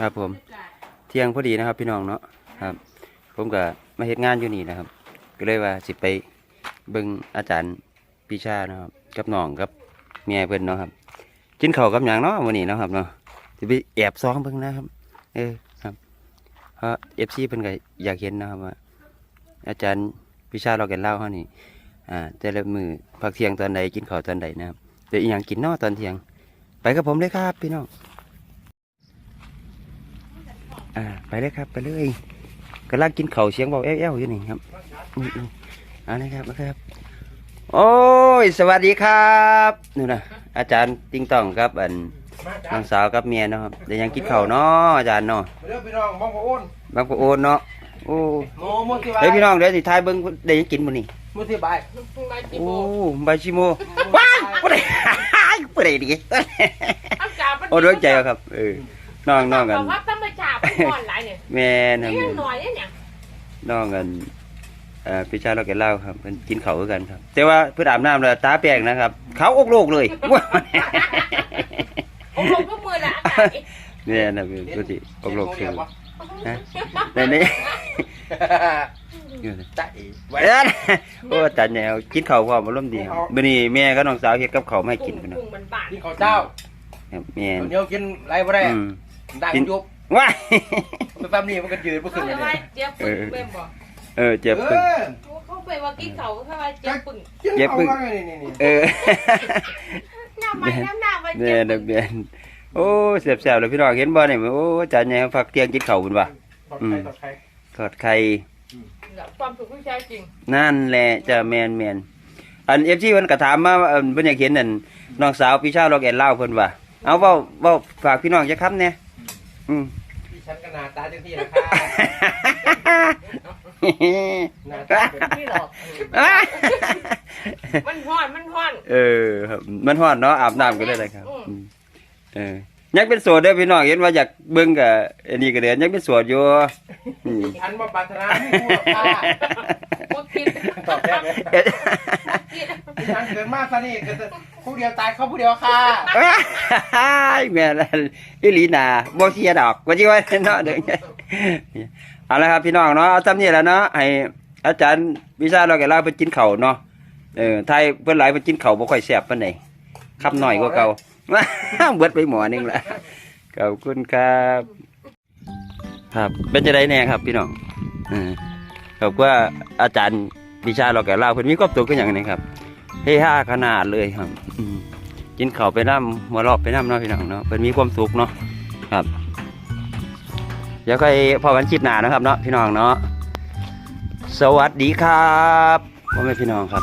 ครับผม เที่ยงพอดีนะครับ พี่น้องเนาะครับ ผมก็มาเฮ็ดงานอยู่นี่นะครับ ก็เลยว่าสิไปเบิ่งอาจารย์ปีชานะครับ กับน้องกับเมียเพิ่นเนาะครับ กินข้าวกับหยังเนาะมื้อนี้เนาะครับเนาะสิไปแอบซ้องเบิ่งนะครับ เออครับเพราะ FC เพิ่นก็อยากเห็นนะครับว่า อาจารย์ปีชาเราแก่นเล่าเฮานี่อ่าแต่ละมือพักเที่ยงตอนใดกินข้าวตอนใดนะครับเดี๋ยวอีหยังกินเนาะตอนเที่ยง ไปกับผมเลยครับพี่น้อง อ่า ไปเลยครับ ไปเลยกำลังกินข้าวเสียงเบาแอ้วๆอยู่นี่ครับอืมๆเอะไรครับมาครับ โอ้ย สวัสดีครับนี่นะอาจารย์ติงตองครับ อันน้องสาวกับเมียเนาะครับเดี๋ยวยังกินข้าวเนาะอาจารย์เนาะเรื่องพี่น้องบ้องพระอ้นบางปะโอนเนาะโอ้โมมุสิบายเฮ้ยพี่น้องเดี๋ยวสิทายเบิ้งเดี๋ยวยังกินมื้อนี้มุสิบายโอ้ใบชิโมว้ายบ่ได้บ่ได้ดิโอ้ด้วยใจเอาครับเออน้องน้องกัน ว่าต้องมาจับก่อนหลายเนี่ยแม่นครับนี่แม่ยังนหน่อยเนี่ยน้องกันเอ่อพี่ชายเราแกเล่าครับเพิ่นกินเขาวคือกันครับ แต่ว่าเพื่นอาบน้ำแล้วตาแปลงนะครับเขาอกโลกเลยโอ้โหก็มือละอากาศเนี่ยนะพี่ปกติอกโลกคือฮะในนี้ใจไว้เอ้ยโอ้จัดแนวกินข้าวพร้อมอารมณ์ดีครับมื้อนี้แม่กับน้องสาวเฮ็ดกับข้าวมาให้กินพุ่นพุน่ะงมันบานกินข้าวเจ้าครับแม่คนเดียวกินไรบ่ได้อืม ดังยุบ ว้ายไปปั๊มนี่มันก็ยืนเมื่อคืเขานจะนี่ว่าเจี๊ยบปึ้งเป็นบ่เออเจ็บเอปึ้งอเขาไปว่ากินเขาเขาว่าเจี๊ยบปึ้งเจ็บปึ้งนี่นี่นี่เออน้ำมันน้ำหน้าไปเนี่เจี๊ยยบนักเรียนโอ้แซ่บๆเลยพี่น้องเห็นบ่เนี่ยโอ้จัดแนวพักเที่ยงกินข้าวพุ่นว่ะตอดไข่ตอดไข่ทอดไข่ ความสุขที่แท้จริงนั่นแหละจะแมนแมนอันเอฟซีเพิ่นก็ถามมาว่าเอิ่นเพิ่นอยากเห็นนั่นน้องสาวพี่ชาวล็อกแอนเล่าเพิ่นว่าเอาเว้าเว้าฝากพี่น้องจะคำเนี่ย อืมพี่ฉันก็หนาตาจังที่นะค่ะหนาตาเป็นนี่หรอกมันห้อนมันห้อน เออครับมันฮ้อนเนาะอาบน้ำกันเลยนะครับอืมเออยังเป็นโสดเด้อพี่น้องเห็นว่าอยากเบิ่งกับอันนี้ก็เด้อยังเป็นโสดอยู่อืมฉันมาปรารถนาให้พูดค่ะพวกคิด ตอบแทนเลยเอ็ด มันเกิดมากซะนี่เกิดผู้เดียวตายเขาผู้เดียวค่ะอ้ายแม่นอีหลีนาบ่เสียดอกว่าสิว่าเนาะเด้อเอาละครับพี่น้องเนาะเอาทำนี่แหล้วเนาะให้อาจารย์วิชาเราแกเล่าเพิ่นกินข้าวเนาะเออไทยเพิ่นหลายเพิ่นกินข้าวบ่ค่อยแซ่บปานใดคำน้อยกว่าเก่าเบิดไปหมอนึงละขอบคุณครับ ครับเป็นจังได้แน่ครับพี่น้องเออขอบว่าอาจารย์ วิชาเราแกเล่าเพิ่นมีครอบตัวก็อย่างนี้ครับเฮฮาขนาดเลยครับกินเข่าไปน้ำหัวรอบไปน้ำเนาะพี่น้องเนาะเป็นมีความสุขเนาะครับเดี๋ยวค่อยพอกันคลิปหนานะครับเนาะพี่น้องเนาะสวัสดีครับพ่อแม่พี่น้องครับ